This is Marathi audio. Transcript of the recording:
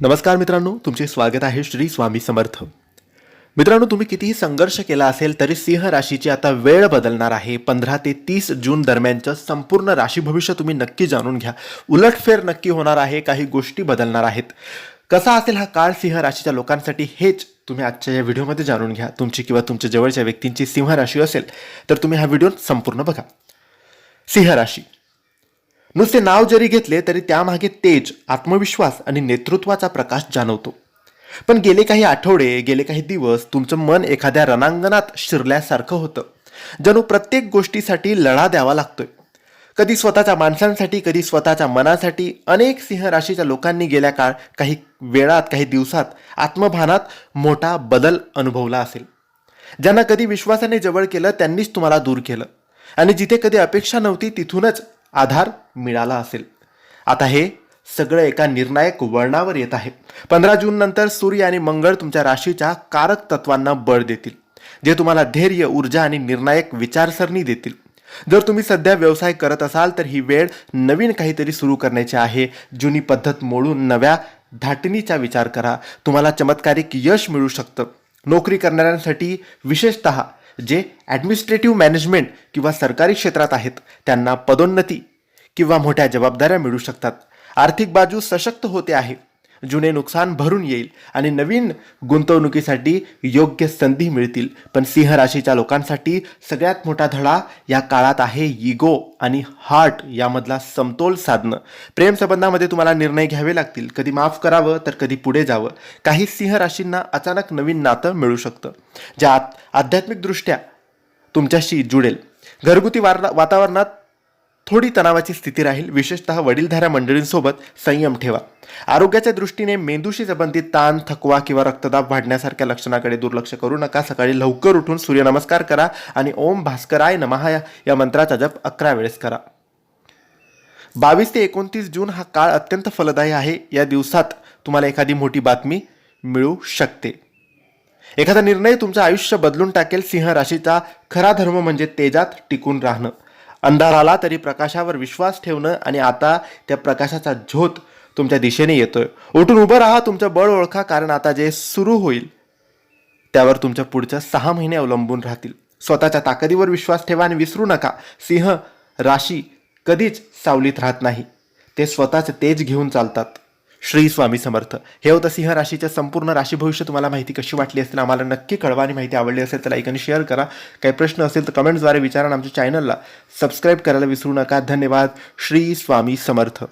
नमस्कार मित्रांनो तुमचे स्वागत आहे श्री स्वामी समर्थ. मित्रांनो तुम्ही कितीही संघर्ष केला असेल तरी सिंह राशीची आता वेळ बदलणार आहे. पंधरा ते तीस जून दरम्यानचं संपूर्ण राशी भविष्य तुम्ही नक्की जाणून घ्या. उलटफेर नक्की होणार आहे काही गोष्टी बदलणार आहेत. कसा असेल हा काळ सिंह राशीच्या लोकांसाठी हेच तुम्ही आजच्या या व्हिडिओमध्ये जाणून घ्या. तुमची किंवा तुमच्या जवळच्या व्यक्तींची सिंह राशी असेल तर तुम्ही हा व्हिडिओ संपूर्ण बघा. सिंह राशी. नुसते नाव जरी घेतले तरी त्यामागे तेज आत्मविश्वास आणि नेतृत्वाचा प्रकाश जाणवतो. पण गेले काही आठवडे गेले काही दिवस तुमचं मन एखाद्या रणांगणात शिरल्यासारखं होतं जणू प्रत्येक गोष्टीसाठी लढा द्यावा लागतोय. कधी स्वतःच्या माणसांसाठी कधी स्वतःच्या मनासाठी अनेक सिंह राशीच्या लोकांनी गेल्या काळ काही वेळात काही दिवसात आत्मभानात मोठा बदल अनुभवला असेल. ज्यांना कधी विश्वासाने जवळ केलं त्यांनीच तुम्हाला दूर केलं. आणि जिथे कधी अपेक्षा नव्हती तिथूनच आधार मिळाला असेल. आता हे सगळं एका निर्णायक वळणावर येत आहे. पंधरा जून नंतर सूर्य आणि मंगळ तुमच्या राशीच्या कारक तत्वांना बळ देतील जे तुम्हाला धैर्य ऊर्जा आणि निर्णायक विचारसरणी देतील. जर तुम्ही सध्या व्यवसाय करत असाल तर ही वेळ नवीन काहीतरी सुरू करण्याची आहे. जुनी पद्धत मोडून नव्या धाटणीचा विचार करा. तुम्हाला चमत्कारिक यश मिळू शकतं. नोकरी करणाऱ्यांसाठी विशेषत जे ॲडमिनिस्ट्रेटिव्ह मॅनेजमेंट किंवा सरकारी क्षेत्रात आहेत त्यांना पदोन्नती किंवा मोठ्या जबाबदाऱ्या मिळू शकतात. आर्थिक बाजू सशक्त होते आहे. जुने नुकसान भरून येईल आणि नवीन गुंतवणुकीसाठी योग्य संधी मिळतील. पण सिंह राशीच्या लोकांसाठी सगळ्यात मोठा धडा या काळात आहे इगो आणि हार्ट यामधला समतोल साधणं. प्रेमसंबंधामध्ये तुम्हाला निर्णय घ्यावे लागतील. कधी माफ करावं तर कधी पुढे जावं. काही सिंह राशींना अचानक नवीन नातं मिळू शकतं ज्या आध्यात्मिकदृष्ट्या तुमच्याशी जुडेल. घरगुती वार वातावरणात थोडी तणावाची स्थिती राहील. विशेषतः वडीलधाऱ्या मंडळींसोबत संयम ठेवा. आरोग्याच्या दृष्टीने मेंदूशी संबंधित ताण थकवा किंवा रक्तदाब वाढण्यासारख्या लक्षणाकडे दुर्लक्ष करू नका. सकाळी लवकर उठून सूर्यनमस्कार करा आणि ओम भास्कराय नमः या मंत्राचा जप अकरा वेळेस करा. बावीस ते एकोणतीस जून हा काळ अत्यंत फलदायी आहे. या दिवसात तुम्हाला एखादी मोठी बातमी मिळू शकते. एखादा निर्णय तुमचं आयुष्य बदलून टाकेल. सिंह राशीचा खरा धर्म म्हणजे तेजात टिकून राहणं. अंधार आला तरी प्रकाशावर विश्वास ठेवणं आणि आता त्या प्रकाशाचा झोत तुमच्या दिशेने येतोय. उठून उभं राहा तुमचं बळ ओळखा कारण आता जे सुरू होईल त्यावर तुमच्या पुढच्या सहा महिने अवलंबून राहतील. स्वतःच्या ताकदीवर विश्वास ठेवा आणि विसरू नका. सिंह राशी कधीच सावलीत राहत नाही. ते स्वतःचे तेज घेऊन चालतात. श्री स्वामी समर्थ. हे होतं सिंह राशीच्या संपूर्ण राशी भविष्य तुम्हाला माहिती कशी वाटली असेल आम्हाला नक्की कळवा. आणि माहिती आवडली असेल तर लाईक आणि शेअर करा. काही प्रश्न असेल तर कमेंट्सद्वारे विचारा आमच्या चॅनलला सबस्क्राईब करायला विसरू नका. धन्यवाद. श्री स्वामी समर्थ.